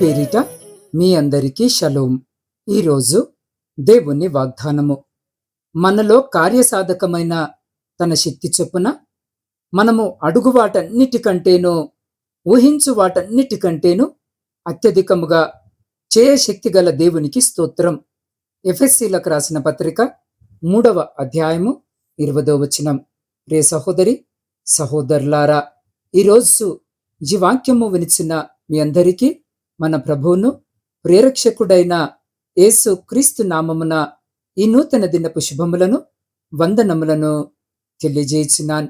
పేరిట మీ అందరికీ షలోం. ఈరోజు దేవుని వాగ్దానము. మనలో కార్యసాధకమైన తన శక్తి చొప్పున మనము అడుగు వాటన్నిటికంటేనూ ఊహించు వాటన్నిటికంటేనూ అత్యధికముగా చేయశక్తి గల దేవునికి స్తోత్రం. ఎఫ్ఎస్సీలకు రాసిన పత్రిక మూడవ అధ్యాయము ఇరవదో వచనం. రే సహోదరి సహోదరులారా ఈరోజు జీవాక్యము వినిచిన మీ అందరికీ మన ప్రభువును ప్రేరక్షకుడైన యేసు క్రీస్తు నామమున ఈ నూతన దినపు శుభములను వందనములను తెలియజేయుచున్నాను.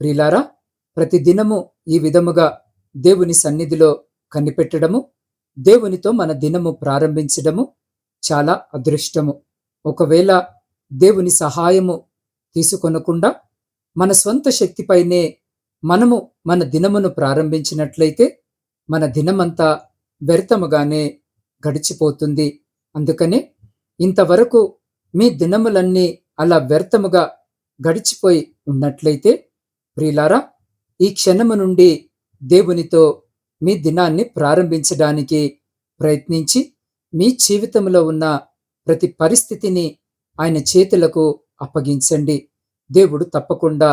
ప్రిలారా ప్రతిదినము ఈ విధముగా దేవుని సన్నిధిలో కనిపెట్టడము దేవునితో మన దినము ప్రారంభించడము చాలా అదృష్టము. ఒకవేళ దేవుని సహాయము తీసుకొనకుండా మన స్వంత శక్తిపైనే మనము మన దినమును ప్రారంభించినట్లయితే మన దినమంతా వ్యర్థముగానే గడిచిపోతుంది. అందుకనే ఇంతవరకు మీ దినములన్నీ అలా వ్యర్థముగా గడిచిపోయి ఉన్నట్లయితే ప్రియులారా ఈ క్షణము నుండి దేవునితో మీ దినాన్ని ప్రారంభించడానికి ప్రయత్నించి మీ జీవితంలో ఉన్న ప్రతి పరిస్థితిని ఆయన చేతులకు అప్పగించండి. దేవుడు తప్పకుండా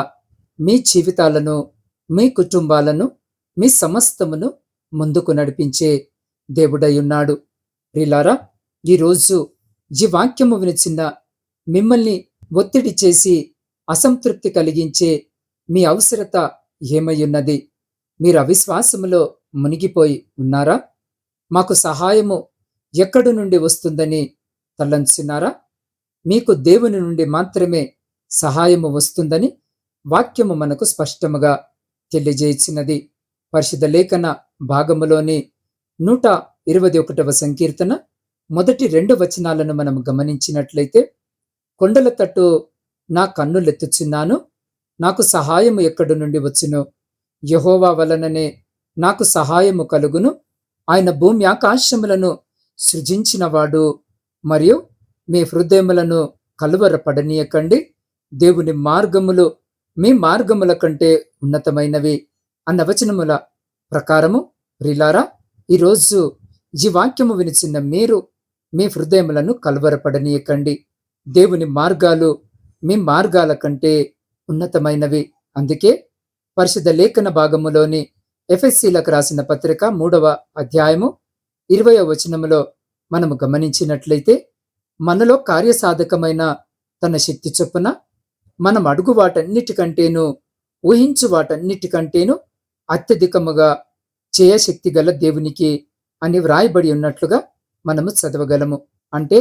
మీ జీవితాలను మీ కుటుంబాలను మీ సమస్తమును ముందుకు నడిపించే దేవుడై ఉన్నాడు ప్రిలారా ఈరోజు ఈ వాక్యము వినిచిన మిమ్మల్ని ఒత్తిడి చేసి అసంతృప్తి కలిగించే మీ అవసరత ఏమై ఉన్నది మీరు అవిశ్వాసములో మునిగిపోయి ఉన్నారా? మాకు సహాయము ఎక్కడి నుండి వస్తుందని తలంచున్నారా? మీకు దేవుని నుండి మాత్రమే సహాయము వస్తుందని వాక్యము మనకు స్పష్టముగా తెలియజేసినది. పరిశుద్ధ లేఖన భాగములోని నూట ఇరవై ఒకటవ సంకీర్తన. మొదటి రెండు వచనాలను మనం గమనించినట్లయితే కొండల తట్టు నా కన్నులెత్తుచున్నాను నాకు సహాయము ఎక్కడి నుండి వచ్చును? యహోవా వలననే నాకు సహాయము కలుగును. ఆయన భూమి ఆకాశములను సృజించినవాడు మరియు మీ హృదయములను కలువరపడనీయకండి. దేవుని మార్గములు మీ మార్గముల కంటే ఉన్నతమైనవి అన్న వచనముల ప్రకారము. రిలారా ఈరోజు ఈ వాక్యము వినిచిన మీరు మీ హృదయములను కలవరపడనీయకండి. దేవుని మార్గాలు మీ మార్గాల కంటే ఉన్నతమైనవి. అందుకే పరిశుద్ధ లేఖన భాగములోని ఎఫ్ఎస్సీలకు రాసిన పత్రిక మూడవ అధ్యాయము ఇరవయో వచనములో మనము గమనించినట్లయితే మనలో కార్యసాధకమైన తన శక్తి చొప్పున మనం అడుగు వాటన్నిటికంటేను ఊహించు వాటన్నిటికంటేను అత్యధికముగా చేయశక్తి గల దేవునికి అని వ్రాయబడి ఉన్నట్లుగా మనము చదవగలము. అంటే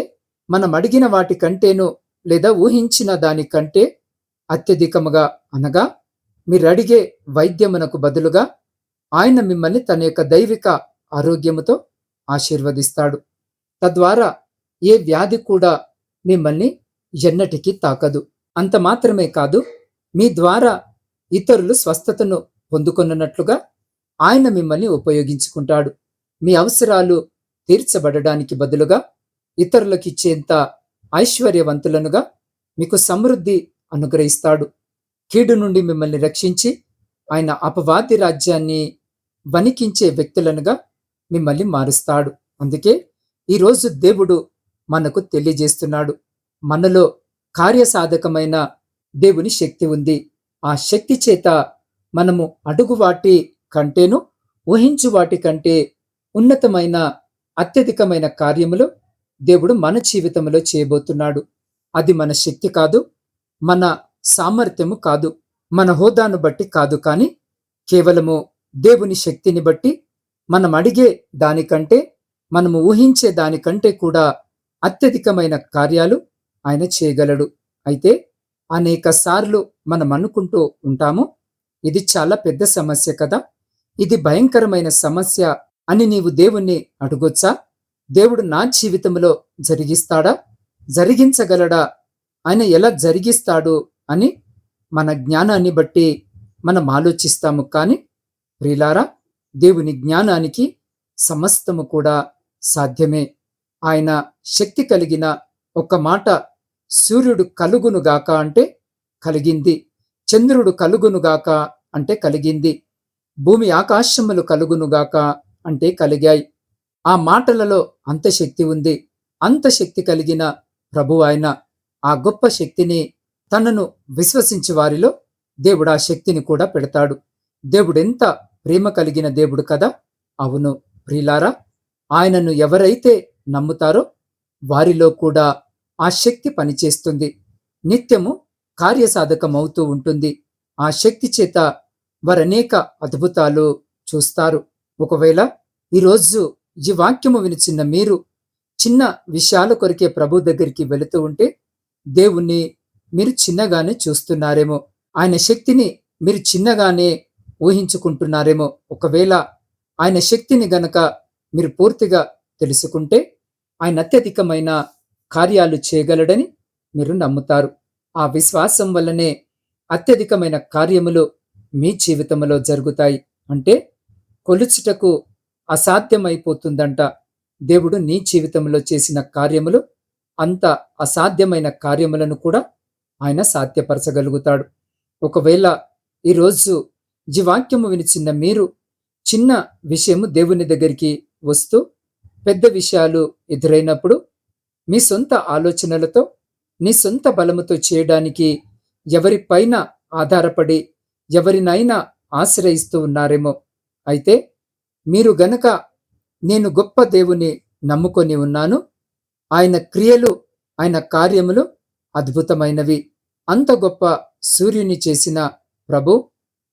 మనం అడిగిన వాటి కంటేను లేదా ఊహించిన దానికంటే అత్యధికముగా అనగా మీరు అడిగే వైద్యమునకు బదులుగా ఆయన మిమ్మల్ని తన యొక్క దైవిక ఆరోగ్యముతో ఆశీర్వదిస్తాడు. తద్వారా ఏ వ్యాధి కూడా మిమ్మల్ని ఎన్నటికీ తాకదు. అంత మాత్రమే కాదు మీ ద్వారా ఇతరులు స్వస్థతను పొందుకొనున్నట్లుగా ఆయన మిమ్మల్ని ఉపయోగించుకుంటాడు. మీ అవసరాలు తీర్చబడడానికి బదులుగా ఇతరులకు ఇచ్చేంత ఐశ్వర్యవంతులనుగా మీకు సమృద్ధి అనుగ్రహిస్తాడు. కీడు నుండి మిమ్మల్ని రక్షించి ఆయన అపవాది రాజ్యాన్ని వణికించే వ్యక్తులనుగా మిమ్మల్ని మారుస్తాడు. అందుకే ఈరోజు దేవుడు మనకు తెలియజేస్తున్నాడు. మనలో కార్యసాధకమైన దేవుని శక్తి ఉంది. ఆ శక్తి చేత మనము అడుగు వాటి కంటేను ఊహించు వాటి కంటే ఉన్నతమైన అత్యధికమైన కార్యములు దేవుడు మన జీవితంలో చేయబోతున్నాడు. అది మన శక్తి కాదు మన సామర్థ్యము కాదు మన హోదాను బట్టి కాదు కానీ కేవలము దేవుని శక్తిని బట్టి మనం అడిగే దానికంటే మనము ఊహించే దానికంటే కూడా అత్యధికమైన కార్యాలు ఆయన చేయగలడు. అయితే అనేక సార్లు మనం అనుకుంటూ ఉంటాము ఇది చాలా పెద్ద సమస్య కదా. ఇది భయంకరమైన సమస్య అని నీవు దేవుణ్ణి అడగొచ్చా? దేవుడు నా జీవితంలో జరిగిస్తాడా? జరిగించగలడా? ఆయన ఎలా జరిగిస్తాడు అని మన జ్ఞానాన్ని బట్టి మనం ఆలోచిస్తాము. కానీ ప్రిలారా దేవుని జ్ఞానానికి సమస్తము కూడా సాధ్యమే. ఆయన శక్తి కలిగిన ఒక మాట సూర్యుడు కలుగునుగాక అంటే కలిగింది. చంద్రుడు కలుగునుగాక అంటే కలిగింది. భూమి ఆకాశములు కలుగునుగాక అంటే కలిగాయి. ఆ మాటలలో అంత శక్తి ఉంది. అంత శక్తి కలిగిన ప్రభు ఆయన ఆ గొప్ప శక్తిని తనను విశ్వసించి వారిలో దేవుడు ఆ శక్తిని కూడా పెడతాడు. దేవుడెంత ప్రేమ కలిగిన దేవుడు కదా? అవును ప్రిలారా ఆయనను ఎవరైతే నమ్ముతారో వారిలో కూడా ఆ శక్తి పనిచేస్తుంది. నిత్యము కార్యసాధకమవుతూ ఉంటుంది. ఆ శక్తి చేత వారనేక అద్భుతాలు చూస్తారు. ఒకవేళ ఈరోజు ఈ వాక్యము వినిచిన్న మీరు చిన్న విషయాల కొరికే ప్రభు దగ్గరికి వెళుతూ ఉంటే దేవుణ్ణి మీరు చిన్నగానే చూస్తున్నారేమో. ఆయన శక్తిని మీరు చిన్నగానే ఊహించుకుంటున్నారేమో. ఒకవేళ ఆయన శక్తిని గనక మీరు పూర్తిగా తెలుసుకుంటే ఆయన అత్యధికమైన కార్యాలు చేయగలడని మీరు నమ్ముతారు. ఆ విశ్వాసం వల్లనే అత్యధికమైన కార్యములు మీ జీవితంలో జరుగుతాయి అంటే కొలుచుటకు అసాధ్యమైపోతుందంట. దేవుడు నీ జీవితంలో చేసిన కార్యములు అంత అసాధ్యమైన కార్యములను కూడా ఆయన సాధ్యపరచగలుగుతాడు. ఒకవేళ ఈరోజు జీవాక్యము వినిచిన్న మీరు చిన్న విషయము దేవుని దగ్గరికి వస్తూ పెద్ద విషయాలు ఎదురైనప్పుడు మీ సొంత ఆలోచనలతో నీ సొంత బలముతో చేయడానికి ఎవరిపైన ఆధారపడి ఎవరినైనా ఆశ్రయిస్తూ ఉన్నారేమో. అయితే మీరు గనక నేను గొప్ప దేవుని నమ్ముకొని ఉన్నాను ఆయన క్రియలు ఆయన కార్యములు అద్భుతమైనవి. అంత గొప్ప సూర్యుని చేసిన ప్రభు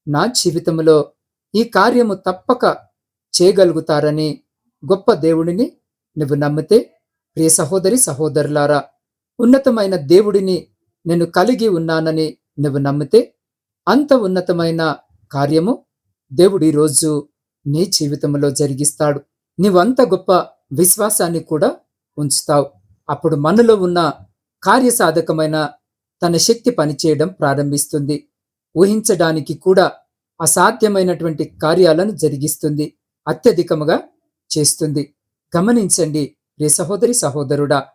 నా జీవితంలో ఈ కార్యము తప్పక చేయగలుగుతారని గొప్ప దేవుడిని నువ్వు నమ్మితే ప్రియ సహోదరి సహోదరులారా ఉన్నతమైన దేవుడిని నేను కలిగి ఉన్నానని నువ్వు నమ్మితే అంత ఉన్నతమైన కార్యము దేవుడు ఈరోజు నీ జీవితంలో జరిగిస్తాడు. నీవంత గొప్ప విశ్వాసాన్ని కూడా ఉంచుతావు. అప్పుడు మనలో ఉన్న కార్యసాధకమైన తన శక్తి పనిచేయడం ప్రారంభిస్తుంది. ఊహించడానికి కూడా అసాధ్యమైనటువంటి కార్యాలను జరిగిస్తుంది. అత్యధికముగా చేస్తుంది. గమనించండి రే సహోదరి సహోదరుడా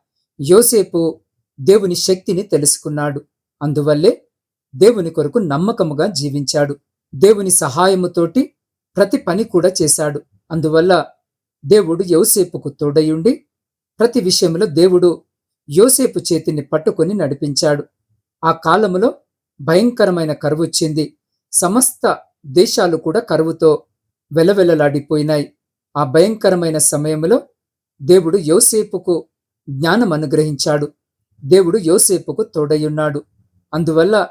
యోసేపు దేవుని శక్తిని తెలుసుకున్నాడు. అందువల్లే దేవుని కొరకు నమ్మకముగా జీవించాడు. దేవుని సహాయముతోటి ప్రతి పని కూడా చేశాడు. అందువల్ల దేవుడు యోసేపుకు తోడయుండి ప్రతి విషయంలో దేవుడు యోసేపు చేతిని పట్టుకొని నడిపించాడు. ఆ కాలములో భయంకరమైన కరువు వచ్చింది. సమస్త దేశాలు కూడా కరువుతో వెలవెలలాడిపోయినాయి. ఆ భయంకరమైన సమయంలో దేవుడు యోసేపుకు జ్ఞానం అనుగ్రహించాడు దేవుడు యోసేపుకు తోడయున్నాడు. అందువల్ల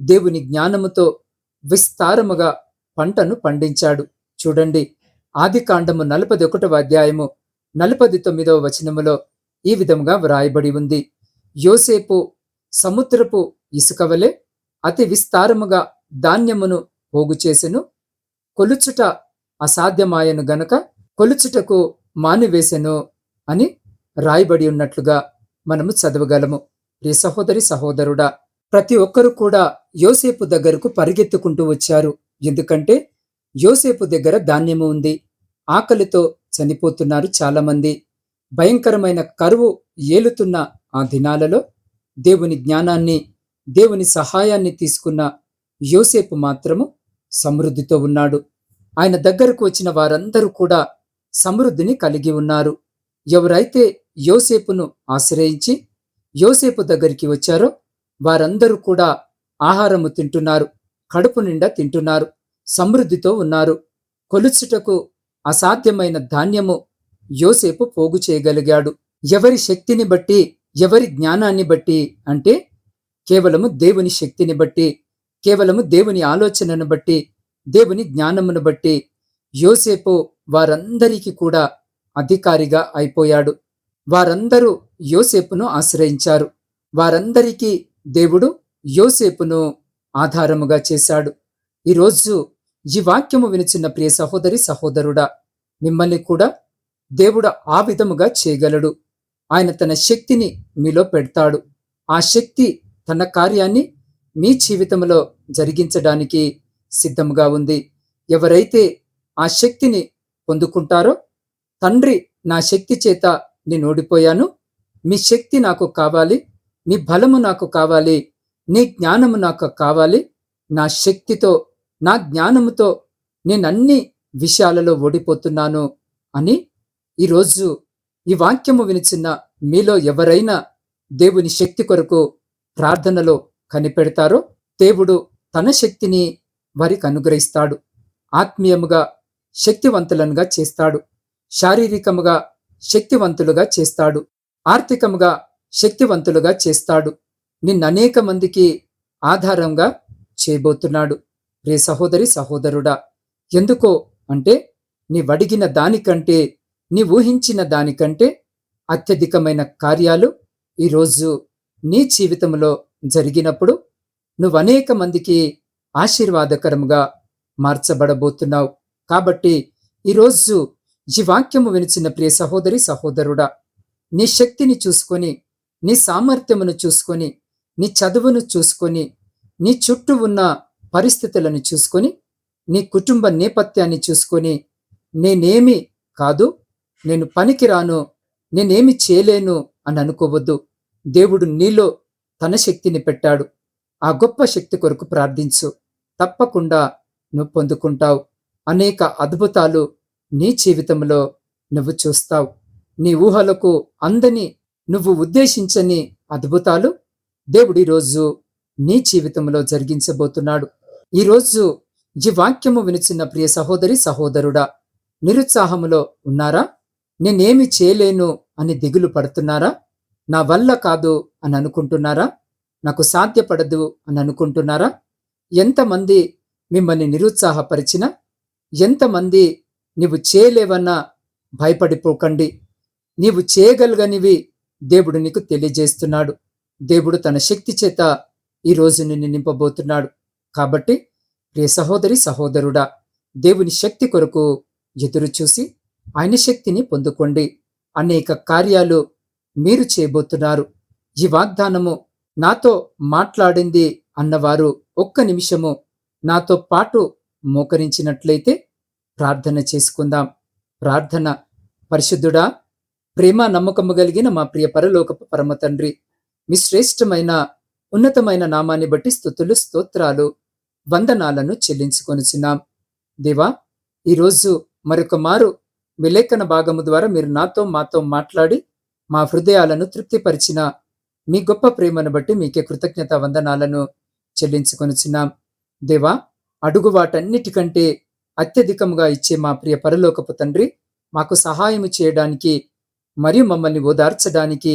దేవుని జ్ఞానముతో విస్తారముగా పంటను పండించాడు. చూడండి ఆది కాండము నలపది ఒకటవ అధ్యాయము నలపది తొమ్మిదవ వచనములో ఈ విధముగా వ్రాయబడి ఉంది. యోసేపు సముద్రపు ఇసుకవలే అతి విస్తారముగా ధాన్యమును పోగు చేసెను. కొలుచుట అసాధ్యమాయను గనక కొలుచుటకు మానివేసెను అని రాయబడి ఉన్నట్లుగా మనము చదవగలము. ప్రియ సహోదరి సహోదరుడా ప్రతి ఒక్కరు కూడా యోసేపు దగ్గరకు పరిగెత్తుకుంటూ వచ్చారు. ఎందుకంటే యోసేపు దగ్గర ధాన్యము ఉంది. ఆకలితో చనిపోతున్నారు చాలామంది. భయంకరమైన కరువు ఏలుతున్న ఆ దినాలలో దేవుని జ్ఞానాన్ని దేవుని సహాయాన్ని తీసుకున్న యోసేపు మాత్రము సమృద్ధితో ఉన్నాడు. ఆయన దగ్గరకు వచ్చిన వారందరూ కూడా సమృద్ధిని కలిగి ఉన్నారు. ఎవరైతే యోసేపును ఆశ్రయించి యోసేపు దగ్గరికి వచ్చారో వారందరూ కూడా ఆహారము తింటున్నారు కడుపు నిండా తింటున్నారు సమృద్ధితో ఉన్నారు. కొలుచుటకు అసాధ్యమైన ధాన్యము యోసేపు పోగు చేయగలిగాడు. ఎవరి శక్తిని బట్టి ఎవరి జ్ఞానాన్ని బట్టి అంటే కేవలము దేవుని శక్తిని బట్టి కేవలము దేవుని ఆలోచనను బట్టి దేవుని జ్ఞానమును బట్టి యోసేపు వారందరికీ కూడా అధికారిగా అయిపోయాడు. వారందరూ యోసేపును ఆశ్రయించారు. వారందరికీ దేవుడు యోసేపును ఆధారముగా చేశాడు. ఈరోజు ఈ వాక్యము వినిచిన్న ప్రియ సహోదరి సహోదరుడా మిమ్మల్ని కూడా దేవుడు ఆ విధముగా చేయగలడు. ఆయన తన శక్తిని మీలో పెడతాడు. ఆ శక్తి తన కార్యాన్ని మీ జీవితంలో జరిగించడానికి సిద్ధముగా ఉంది. ఎవరైతే ఆ శక్తిని పొందుకుంటారో తండ్రి నా శక్తి చేత నేను ఓడిపోయాను. మీ శక్తి నాకు కావాలి. నీ బలము నాకు కావాలి నీ జ్ఞానము నాకు కావాలి నా శక్తితో నా జ్ఞానముతో నేనన్ని విషయాలలో ఓడిపోతున్నాను అని ఈరోజు ఈ వాక్యము వినిచిన మీలో ఎవరైనా దేవుని శక్తి కొరకు ప్రార్థనలో కనిపెడతారో దేవుడు తన శక్తిని వారికి అనుగ్రహిస్తాడు. ఆత్మీయముగా శక్తివంతులనుగా చేస్తాడు. శారీరకముగా శక్తివంతులుగా చేస్తాడు. ఆర్థికముగా శక్తివంతులుగా చేస్తాడు. నిన్ననేక మందికి ఆధారంగా చేయబోతున్నాడు. రే సహోదరి సహోదరుడా ఎందుకో అంటే నీవడిగిన దానికంటే నీ ఊహించిన దానికంటే అత్యధికమైన కార్యాలు ఈరోజు నీ జీవితంలో జరిగినప్పుడు నువ్వు అనేక మందికి ఆశీర్వాదకరంగా మార్చబడబోతున్నావు. కాబట్టి ఈరోజు ఈ వాక్యము వినిచిన ప్రియ సహోదరి సహోదరుడా నీ శక్తిని చూసుకొని నీ సామర్థ్యమును చూసుకొని నీ చదువును చూసుకొని నీ చుట్టూ ఉన్న పరిస్థితులను చూసుకొని నీ కుటుంబ నేపథ్యాన్ని చూసుకొని నేనేమి కాదు నేను పనికిరాను నేనేమి చేయలేను అని అనుకోవద్దు. దేవుడు నీలో తన శక్తిని పెట్టాడు. ఆ గొప్ప శక్తి కొరకు ప్రార్థించు. తప్పకుండా నువ్వు పొందుకుంటావు. అనేక అద్భుతాలు నీ జీవితంలో నువ్వు చూస్తావు. నీ ఊహలకు అందని నువ్వు ఉద్దేశించని అద్భుతాలు దేవుడు ఈరోజు నీ జీవితంలో జరిగించబోతున్నాడు. ఈరోజు ఈ వాక్యము వినిచిన ప్రియ సహోదరి సహోదరుడా నిరుత్సాహములో ఉన్నారా? నేనేమి చేయలేను అని దిగులు పడుతున్నారా? నా వల్ల కాదు అని అనుకుంటున్నారా? నాకు సాధ్యపడదు అని అనుకుంటున్నారా? ఎంతమంది మిమ్మల్ని నిరుత్సాహపరిచినా ఎంతమంది నీవు చేయలేవన్నా భయపడిపోకండి. నీవు చేయగలగనివి దేవుడు నీకు తెలియజేస్తున్నాడు. దేవుడు తన శక్తి చేత ఈ రోజు నిన్ను నింపబోతున్నాడు. కాబట్టి ప్రియ సహోదరి సహోదరుడా దేవుని శక్తి కొరకు ఎదురు చూసి ఆయన శక్తిని పొందుకోండి. అనేక కార్యాలు మీరు చేయబోతున్నారు. ఈ వాగ్దానము నాతో మాట్లాడింది అన్నవారు ఒక్క నిమిషము నాతో పాటు మోకరించినట్లయితే ప్రార్థన చేసుకుందాం. ప్రార్థన పరిశుద్ధుడా ప్రేమ నమ్మకము కలిగిన మా ప్రియ పరలోకపు పరమ తండ్రి మీ శ్రేష్టమైన ఉన్నతమైన నామాన్ని బట్టి స్థుతులు స్తోత్రాలు వందనాలను చెల్లించుకొనిచున్నాం. దేవా ఈరోజు మరొక మారు విలేఖన భాగము ద్వారా మీరు నాతో మాతో మాట్లాడి మా హృదయాలను తృప్తిపరిచిన మీ గొప్ప ప్రేమను బట్టి మీకే కృతజ్ఞత వందనాలను చెల్లించుకొనిచున్నాం. దేవా అడుగు వాటన్నిటికంటే అత్యధికంగా ఇచ్చే మా ప్రియ పరలోకపు తండ్రి మాకు సహాయం చేయడానికి మరియు మమ్మల్ని ఓదార్చడానికి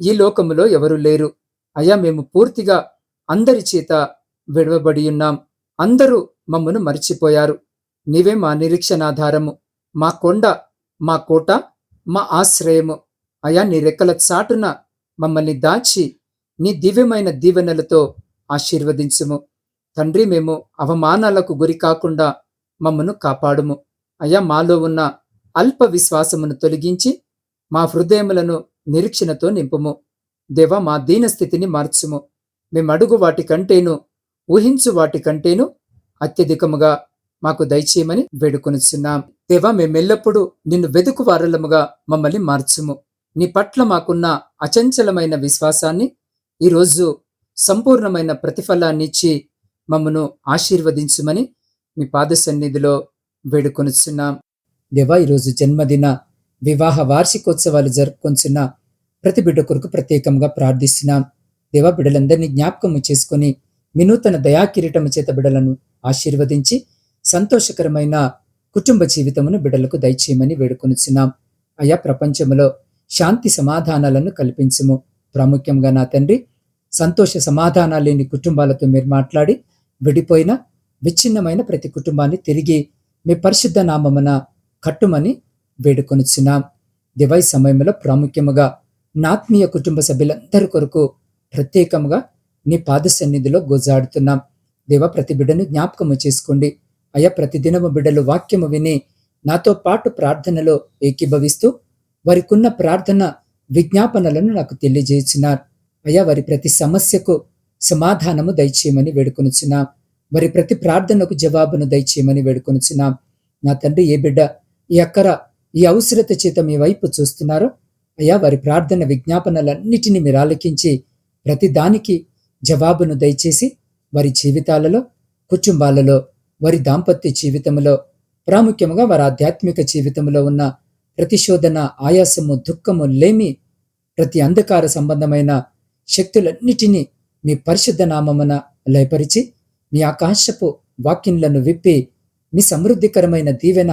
ఈ లోకములో ఎవరు లేరు. అయ్యా మేము పూర్తిగా అందరి చేత విడవబడి ఉన్నాం. అందరూ మమ్మను మర్చిపోయారు. నీవే మా నిరీక్షణాధారము మా కొండ మా కోట మా ఆశ్రయము. అయా నీ రెక్కల చాటున మమ్మల్ని దాచి నీ దివ్యమైన దీవెనలతో ఆశీర్వదించుము. తండ్రి మేము అవమానాలకు గురి కాకుండా మమ్మను కాపాడుము. అయ్యా మాలో ఉన్న అల్ప విశ్వాసమును తొలగించి మా హృదయములను నిరీక్షణతో నింపుము. దేవ మా దీనస్థితిని మార్చుము. మేము అడుగు వాటి కంటేను ఊహించు వాటి కంటేను అత్యధికముగా మాకు దయచేయమని వేడుకొనిచున్నాం. దేవా మేమెల్లప్పుడూ నిన్ను వెతుకు వారలముగా మమ్మల్ని మార్చుము. నీ పట్ల మాకున్న అచంచలమైన విశ్వాసాన్ని ఈరోజు సంపూర్ణమైన ప్రతిఫలాన్ని ఇచ్చి మమ్మను ఆశీర్వదించుమని మీ పాద సన్నిధిలో వేడుకొనిచున్నాం. దేవా ఈరోజు జన్మదిన వివాహ వార్షికోత్సవాలు జరుపుకొంచున్న ప్రతి బిడ్డ కొరకు ప్రత్యేకంగా ప్రార్థిస్తున్నాం. దేవా బిడ్డలందరినీ జ్ఞాపకము చేసుకుని వినూతన దయాకిరీటము చేత బిడలను ఆశీర్వదించి సంతోషకరమైన కుటుంబ జీవితమును బిడ్డలకు దయచేయమని వేడుకొనుచున్నాం. అయా ప్రపంచంలో శాంతి సమాధానాలను కల్పించము. ప్రాముఖ్యంగా నా తండ్రి సంతోష సమాధానాలు లేని కుటుంబాలతో మీరు మాట్లాడి విడిపోయిన విచ్ఛిన్నమైన ప్రతి కుటుంబాన్ని తిరిగి మీ పరిశుద్ధ నామమున కట్టుమని వేడుకొనిచున్నాం. దివై సమయంలో ప్రాముఖ్యముగా నాత్మీయ కుటుంబ సభ్యులందరి కొరకు ప్రత్యేకముగా నీ పాద సన్నిధిలో గోజాడుతున్నాం. దేవ ప్రతి బిడ్డను జ్ఞాపకము చేసుకోండి. అయ్యా ప్రతిదినము బిడ్డలు వాక్యము విని నాతో పాటు ప్రార్థనలో ఏకీభవిస్తూ వారికున్న ప్రార్థన విజ్ఞాపనలను నాకు తెలియజేయుచున్నారు అయ్యా వారి ప్రతి సమస్యకు సమాధానము దయచేయమని వేడుకొనుచున్నాం. వారి ప్రతి ప్రార్థనకు జవాబును దయచేయమని వేడుకొనుచున్నాం. నా తండ్రి ఏ బిడ్డ ఈ అక్కర ఈ అవసరత చేత మీ వైపు చూస్తున్నారో. అయ్యా వారి ప్రార్థన విజ్ఞాపనలన్నిటినీ మీరు ఆలకించి ప్రతి దానికి జవాబును దయచేసి వారి జీవితాలలో కుటుంబాలలో వారి దాంపత్య జీవితంలో ప్రాముఖ్యంగా వారి ఆధ్యాత్మిక జీవితంలో ఉన్న ప్రతిశోధన ఆయాసము దుఃఖము లేమి ప్రతి అంధకార సంబంధమైన శక్తులన్నిటినీ మీ పరిశుద్ధ నామమున లయపరిచి మీ ఆకాశపు వాక్యంలను విప్పి మీ సమృద్ధికరమైన దీవెన